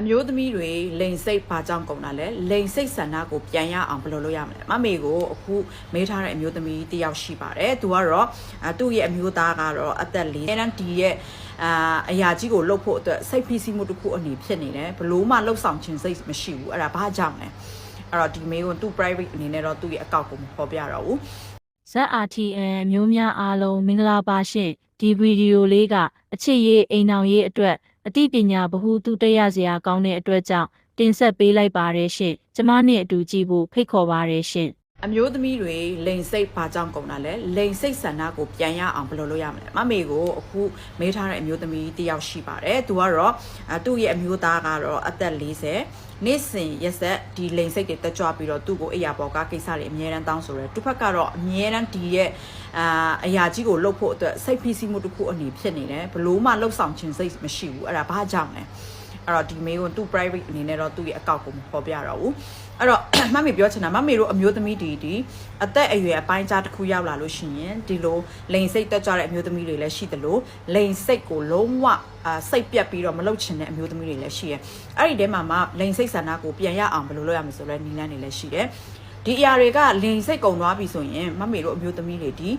အမျိုးသမီးတွေလိန်စိတ်ဘာကြောင့်ကုန်တာလဲလိန်စိတ်ဆန္ဒကိုပြန်ရအောင်ဘယ်လိုလုပ်ရမလဲမမေကိုအခုမေးထားတဲ့အမျိုးသမီးတယောက်ရှိပါတယ်သူကတော့အာသူ့ရဲ့အမျိုးသားကတော့အသက်၄အဲတန်းဒီရဲ့အာအရာကြီးကိုလှုပ်ဖို့အတွက်စိတ်ဖိစီးမှုတစ်ခုအနေဖြစ်နေတယ်ဘလို့မှလှုပ်ဆောင်ခြင်းစိတ်မရှိဘူးအဲ့ဒါဘာကြောင့်လဲအဲ့တော့ဒီမေးကိုသူ့ private အနေနဲ့တော့သူ့ရဲ့အကောင့်ကိုမဖော်ပြတော့ဘူး ZRTN မျိုးများအားလုံးမင်္ဂလာပါရှင်ဒီဗီဒီယိုလေးကအချစ်ရေးအိမ်အောင်ရေးအတွက် အသိပညာဗဟုသုတရစရာကောင်းတဲ့အတွက်ကြောင့်တင်ဆက်ပေးလိုက်ပါတယ်ရှင်ကျမနဲ့အတူကြည့်ဖို့ဖိတ်ခေါ်ပါတယ်ရှင် အမျိုးသမီးတွေလိန်စိတ်ဘာကြောင့်ကုန်တာလဲလိန်စိတ်ဆန္ဒကိုပြန်ရအောင်ဘယ်လိုလုပ်ရမလဲမမေကိုအခုမေးထားတဲ့အမျိုးသမီးတယောက်ရှိပါတယ်သူကတော့အာသူ့ရဲ့အမျိုးသားကတော့အသက်40နေ့စဉ်ရက်ဆက်ဒီလိန်စိတ်တွေတက်ကြွပြီးတော့သူ့ကိုအိယာပေါ်ကကိစ္စတွေအများတန်းတောင်းဆိုတယ်သူဖက်ကတော့အများတန်းဒီရဲ့အာအရာကြီးကိုလှုပ်ဖို့အတွက်စိတ်ဖိစီးမှုတစ်ခုအနေဖြစ်နေတယ်ဘလို့မှလှုပ်ဆောင်ခြင်းစိတ်မရှိဘူးအဲ့ဒါဘာကြောင့်လဲ အဲ့တော့ဒီမေးကိုသူ့ private အနေနဲ့တော့သူ့ရဲ့အကောင့်ကိုမဖော်ပြတော့ဘူးအဲ့တော့မမေပြောချင်တာမမေတို့အမျိုးသမီးဒီဒီအသက်အရွယ်အပိုင်းခြားတစ်ခုရောက်လာလို့ရှိရင်ဒီလိုလိန်စိတ်တက်ကြတဲ့အမျိုးသမီးတွေလည်းရှိသလိုလိန်စိတ်ကိုလုံးဝအာစိတ်ပြတ်ပြီးတော့မလုပ်ချင်တဲ့အမျိုးသမီးတွေလည်းရှိရဲ့အဲ့ဒီထဲမှာမှလိန်စိတ်ဆန္ဒကိုပြန်ရအောင်ဘယ်လိုလုပ်ရမလဲဆိုတော့နီလန်းတွေလည်းရှိတယ်ဒီအရာတွေကလိန်စိတ်ကုံသွားပြီဆိုရင်မမေတို့အမျိုးသမီးတွေဒီ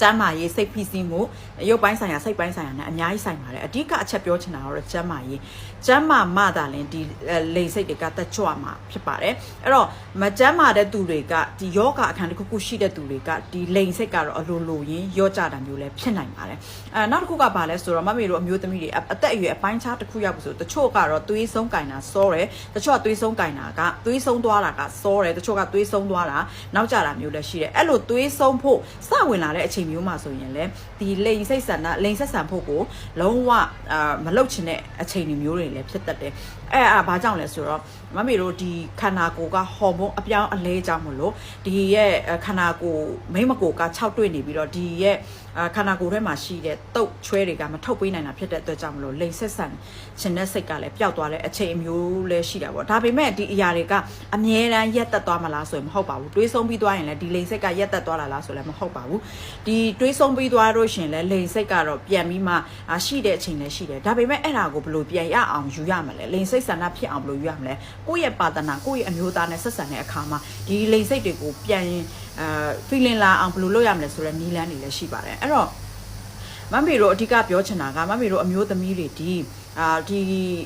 ကျမ်းမာရေးစိတ်ဖိစီးမှုရုပ်ပိုင်းဆိုင်ရာစိတ်ပိုင်းဆိုင်ရာနဲ့အများကြီးဆိုင်ပါတယ်အဓိကအချက်ပြောချင်တာကတော့ကျမ်းမာရေးကျမ်းမာမှသာလင်ဒီလိန်စိတ်တွေကတက်ကြွမှာဖြစ်ပါတယ်အဲ့တော့မကျမ်းမာတဲ့သူတွေကဒီယောဂအခန်းတစ်ခုခုရှိတဲ့သူတွေကဒီလိန်စိတ်ကတော့အလိုလိုရင်းရော့ကြတာမျိုးလည်းဖြစ်နိုင်ပါတယ်အဲနောက်တစ်ခုကဘာလဲဆိုတော့မမေတို့အမျိုးသမီးတွေအသက်အရွယ်အပိုင်းခြားတစ်ခုရောက်ပြီဆိုတချို့ကတော့သွေးဆုံးကင်တာစောတယ်တချို့ကသွေးဆုံးကင်တာကသွေးဆုံးသွားတာကစောတယ်တချို့ကသွေးဆုံးသွားတာနောက်ကျတာမျိုးလည်းရှိတယ်အဲ့လိုသွေးဆုံးဖို့စဝင်လာတဲ့အချိန်မျိုးမှာဆိုရင်လည်းဒီလိန်စိတ်ဆန္ဒလိန်ဆက်ဆံဖို့ကိုလုံးဝအာမလုတ်ချင်တဲ့အချိန်တွေမျိုးတွေလည်းဖြစ်တတ်တယ်အဲ့အာဘာကြောင့်လဲဆိုတော့ မမေတို့ဒီခန္ဓာကိုယ်ကဟော်မုန်းအပြောင်းအလဲကြောင့်မလို့ဒီရဲ့ခန္ဓာကိုယ်မိမကိုယ်က6တွေ့နေပြီးတော့ဒီရဲ့အာခန္ဓာကိုယ်ထဲမှာရှိတဲ့တုတ်ချွဲတွေကမထုတ်ပေးနိုင်တာဖြစ်တဲ့အတွက်ကြောင့်မလို့လိန်ဆက်ဆံခြင်းတဲ့စိတ်ကလည်းပျောက်သွားတဲ့အချိန်အမျိုးလည်းရှိတာပေါ့ဒါပေမဲ့ဒီအရာတွေကအမြဲတမ်းရက်တက်သွားမလားဆိုရင်မဟုတ်ပါဘူးတွေးဆုံးပြီးသွားရင်လည်းဒီလိန်စိတ်ကရက်တက်သွားလာလားဆိုလည်းမဟုတ်ပါဘူးဒီတွေးဆုံးပြီးသွားလို့ရှင်လည်းလိန်စိတ်ကတော့ပြန်ပြီးမှအာရှိတဲ့အချိန်လည်းရှိတယ်ဒါပေမဲ့အဲ့ဒါကိုဘယ်လိုပြန်ရအောင်ယူရမလဲလိန်စိတ်ဆန္ဒဖြစ်အောင်ဘယ်လိုယူရမလဲကိုယ့်ရဲ့ပါတနာကိုယ့်ရဲ့အမျိုးသားနဲ့ဆက်ဆံတဲ့အခါမှာဒီလိန်စိတ်တွေကိုပြန်အာ feeling လာအောင်ဘယ်လိုလုပ်ရမလဲဆိုတော့နီးလန်းတွေလည်းရှိပါတယ်အဲ့တော့မမေတို့အဓိကပြောချင်တာကမမေတို့အမျိုးသမီးတွေဒီအာဒီ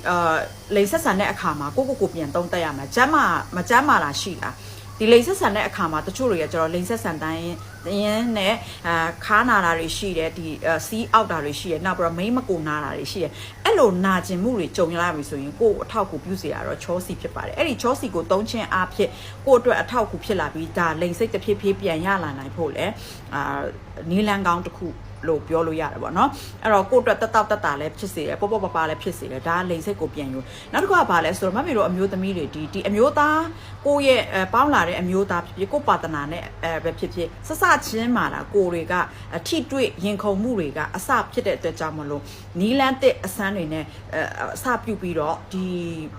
အာလိန်ဆက်ဆန်တဲ့အခါမှာကိုကိုကိုပြန်တုံးတက်ရမှာကျမ်းမာမကျမ်းမာတာရှိတာ ဒီလိန်ဆက်ဆန်တဲ့အခါမှာတချို့တွေကကျတော့လိန်ဆက်ဆန်တိုင်းတင်းနဲ့အာခါနာတာတွေရှိတယ်ဒီစီးအောက်တာတွေရှိတယ်နောက်ပြီးတော့မိမကိုနာတာတွေရှိတယ်အဲ့လိုနာကျင်မှုတွေကြုံရပြီဆိုရင်ကိုယ်အထောက်ကူပြုစေရတော့ချောစီဖြစ်ပါတယ်အဲ့ဒီချောစီကိုသုံးချင်းအားဖြင့်ကိုယ့်အတွက်အထောက်ကူဖြစ်လာပြီးဒါလိန်စိတ်တစ်ဖြည်းဖြည်းပြန်ရလာနိုင်ဖို့လေအာနီလန်ကောင်းတစ်ခု လို့ပြောလို့ရတယ်ပေါ့နော်အဲ့တော့ကိုယ့်အတွက်တက်တောက်တက်တာလည်းဖြစ်စေတယ်ပေါ့ပေါ့ပပလည်းဖြစ်စေတယ်ဒါကလိန်စိတ်ကိုပြန်ယူနောက်တစ်ခုကဘာလဲဆိုတော့မမေတို့အမျိုးသမီးတွေဒီဒီအမျိုးသားကိုယ့်ရဲ့အဲပေါင်းလာတဲ့အမျိုးသားဖြစ်ဖြစ်ကိုယ့်ပါတနာနဲ့အဲပဲဖြစ်ဖြစ်ဆဆချင်းမာတာကိုယ်တွေကအထိတွေ့ရင်ခုန်မှုတွေကအစဖြစ်တဲ့အတွက်ကြောင့်မလို့နီလန်းတဲ့အစမ်းတွေနဲ့အဲအစပြုတ်ပြီးတော့ဒီ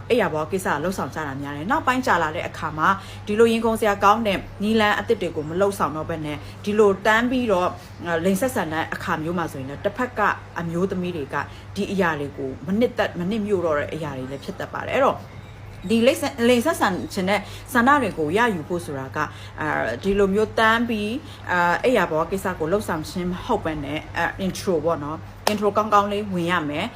အဲ့ရဘောကိစ္စလှုပ်ဆောင်ကြတာများတယ်နောက်ပိုင်းကြာလာတဲ့အခါမှာဒီလိုရင်ခုန်စရာကောင်းတဲ့နီလန်းအစ်စ်တွေကိုမလှုပ်ဆောင်တော့ဘဲနဲ့ဒီလိုတန်းပြီးတော့လိန်ဆက်ဆန်တဲ့အခါမျိုးမှာဆိုရင်လည်းတစ်ဖက်ကအမျိုးသမီးတွေကဒီအရာတွေကိုမနစ်သက်မနစ်မြို့တော့တဲ့အရာတွေလည်းဖြစ်တတ်ပါတယ်အဲ့တော့ဒီလိမ့်လိမ့်ဆက်ဆန်ခြင်းနဲ့ဆန္ဒတွေကိုရယူဖို့ဆိုတာကအာဒီလိုမျိုးတန်းပြီးအာအဲ့ရဘောကိစ္စကိုလှုပ်ဆောင်ခြင်းမဟုတ်ဘဲနဲ့အဲ intro ပေါ့နော် intro ကောင်းကောင်းလေးဝင်ရမယ်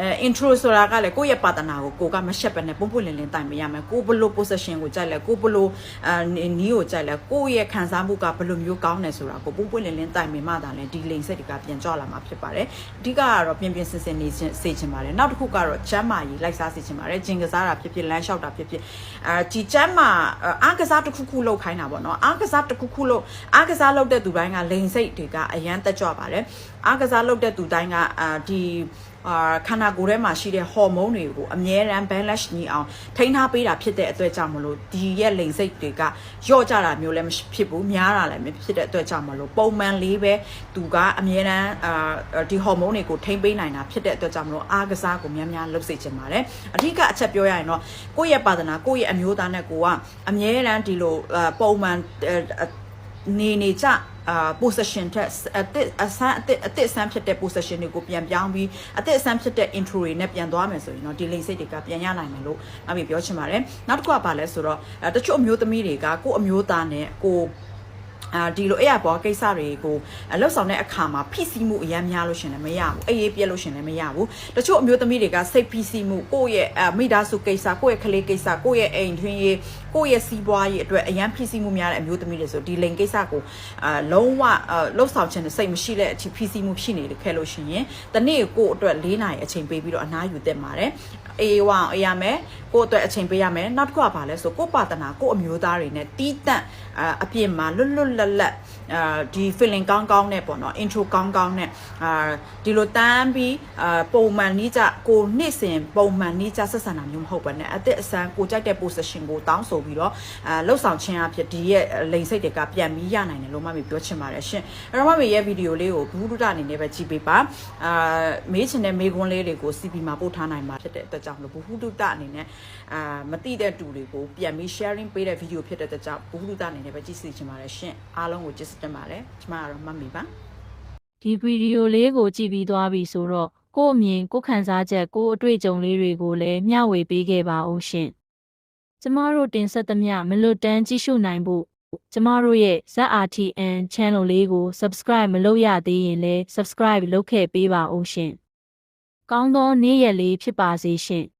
အဲ intro ဆိုတာကလည်းကိုယ့်ရဲ့ပါတနာကိုကိုကမရှက်ပဲနဲ့ပုံပွင့်လင်းလင်းတိုင်မရမယ်ကိုဘလို့ position ကိုကြိုက်လဲကိုဘလို့အာနီးကိုကြိုက်လဲကိုယ့်ရဲ့ခံစားမှုကဘလို့မျိုးကောင်းတယ်ဆိုတာကိုပုံပွင့်လင်းလင်းတိုင်မိမှသာလဲဒီလိန်စိတ်တွေကပြန်ကြွလာမှာဖြစ်ပါတယ်အဓိကကတော့ပြင်ပြင်ဆင်ဆင်နေခြင်းစေချင်ပါတယ်နောက်တစ်ခုကတော့ချမ်းမာရေးလိုက်စားစေချင်ပါတယ်ဂျင်ကစားတာဖြစ်ဖြစ်လမ်းလျှောက်တာဖြစ်ဖြစ်အာဒီချမ်းမာအားကစားတစ်ခုခုလုပ်ခိုင်းတာပေါ့နော်အားကစားတစ်ခုခုလုပ်အားကစားလုပ်တဲ့သူတိုင်းကလိန်စိတ်တွေကအရန်တက်ကြွပါတယ်အားကစားလုပ်တဲ့သူတိုင်းကအာဒီ အာခန္ဓာကိုယ်ထဲမှာရှိတဲ့ဟော်မုန်းတွေကိုအမြဲတမ်း balance ညီအောင်ထိန်းထားပေးတာဖြစ်တဲ့အတွက်ကြောင့်မလို့ဒီရဲ့လိန်စိတ်တွေကယော့ကြတာမျိုးလည်းမဖြစ်ဘူးများတာလည်းမဖြစ်တဲ့အတွက်ကြောင့်မလို့ပုံမှန်လေးပဲသူကအမြဲတမ်းအာဒီဟော်မုန်းတွေကိုထိန်းပေးနိုင်တာဖြစ်တဲ့အတွက်ကြောင့်မလို့အားကစားကိုများများလုပ်စေချင်ပါတယ်အဓိကအချက်ပြောရရင်တော့ကိုယ့်ရဲ့ပါဒနာကိုယ့်ရဲ့အမျိုးသားနဲ့ကိုကအမြဲတမ်းဒီလိုပုံမှန်နေနေကြ အာ possession ထက်အတစ်အဆန်းအတစ်အတစ်အဆန်းဖြစ်တဲ့ possession တွေကိုပြန်ပြောင်းပြီးအတစ်အဆန်းဖြစ်တဲ့ intro တွေနဲ့ပြန်သွားမယ်ဆိုရင်တော့ဒီလိန်စိတ်တွေကပြန်ရနိုင်မယ်လို့အမေပြောချင်ပါတယ်နောက်တစ်ခုကပါလဲဆိုတော့အဲတချို့အမျိုးသမီးတွေကကိုယ့်အမျိုးသားနဲ့ကိုယ် အာဒီလိုအဲ့ရပေါ်ကိစ္စတွေကိုအလောက်ဆောင်တဲ့အခါမှာဖိစီးမှုအများများလို့ရှင်လည်းမရဘူးအေးအေးပြက်လို့ရှင်လည်းမရဘူးတချို့အမျိုးသမီးတွေကစိတ်ဖိစီးမှုကိုယ့်ရဲ့အမိသားစုကိစ္စကိုယ့်ရဲ့ကလေးကိစ္စကိုယ့်ရဲ့အိမ်ထွင်းရေးကိုယ့်ရဲ့စီးပွားရေးအတွက်အရန်ဖိစီးမှုများတဲ့အမျိုးသမီးတွေဆိုဒီလိန်ကိစ္စကိုအာလုံးဝအာလောက်ဆောင်ခြင်းနဲ့စိတ်မရှိတဲ့အထိဖိစီးမှုဖြစ်နေတယ်ခဲ့လို့ရှင်ရင်တနေ့ကိုယ့်အတွက်၄နာရီအချိန်ပေးပြီးတော့အနားယူတက်ပါတယ် အေးဝအောင်အေးရမယ်ကိုယ့်အတွက်အချိန်ပေးရမယ်နောက်တစ်ခုကဘာလဲဆိုကိုယ့်ပါတနာကိုယ့်အမျိုးသားတွေနဲ့တီးတန့်အာအပြင်မှာလွတ်လွတ်လပ်လပ်အာဒီ feeling ကောင်းကောင်းနဲ့ပေါ့နော် intro ကောင်းကောင်းနဲ့အာဒီလိုတန်းပြီးအာပုံမှန်နီးကြကိုနှစ်စဉ်ပုံမှန်နီးကြဆက်ဆံတာမျိုးမဟုတ်ပါနဲ့အသက်အဆန်းကိုကြိုက်တဲ့ position ကိုတောင်းဆိုပြီးတော့အာလှုပ်ဆောင်ခြင်းအဖြစ်ဒီရဲ့လိန်စိတ်တွေကပြန်ပြီးရနိုင်တယ်လို့မမေပြောချင်ပါတယ်ရှင်အဲ့တော့မမေရဲ့ဗီဒီယိုလေးကိုဘူးဒုဒအနေနဲ့ပဲကြည့်ပေးပါအာမေးချင်တဲ့မေးခွန်းလေးတွေကို CP မှာပို့ထားနိုင်မှာဖြစ်တဲ့အတွက်ကြောင့်လို့ဘူးဒုဒအနေနဲ့အာမတိတဲ့တူတွေကိုပြန်ပြီး sharing ပေးတဲ့ဗီဒီယိုဖြစ်တဲ့အတွက်ကြောင့်ဘူးဒုဒအနေနဲ့ပဲကြည့်စီချင်ပါတယ်ရှင်အားလုံးကိုကျေးဇူးတင်ပါတယ်ကျမကတော့မမေပါဒီဗီဒီယိုလေးကိုကြည့်ပြီးသွားပြီဆိုတော့ကို့အမြင်ကိုယ်ခံစားချက်ကိုယ်အတွေ့အကြုံလေးတွေကိုလည်းမျှဝေပေးခဲ့ပါဦးရှင်။ကျမတို့တင်ဆက်သမျှမလွတ်တမ်းကြည့်ရှုနိုင်ဖို့ကျမတို့ရဲ့ ZRTN channel လေးကို subscribe မလုပ်ရသေးရင်လည်း subscribe လုပ်ခဲ့ပေးပါဦးရှင်။ ကောင်းသောနေ့ရက်လေးဖြစ်ပါစေရှင်။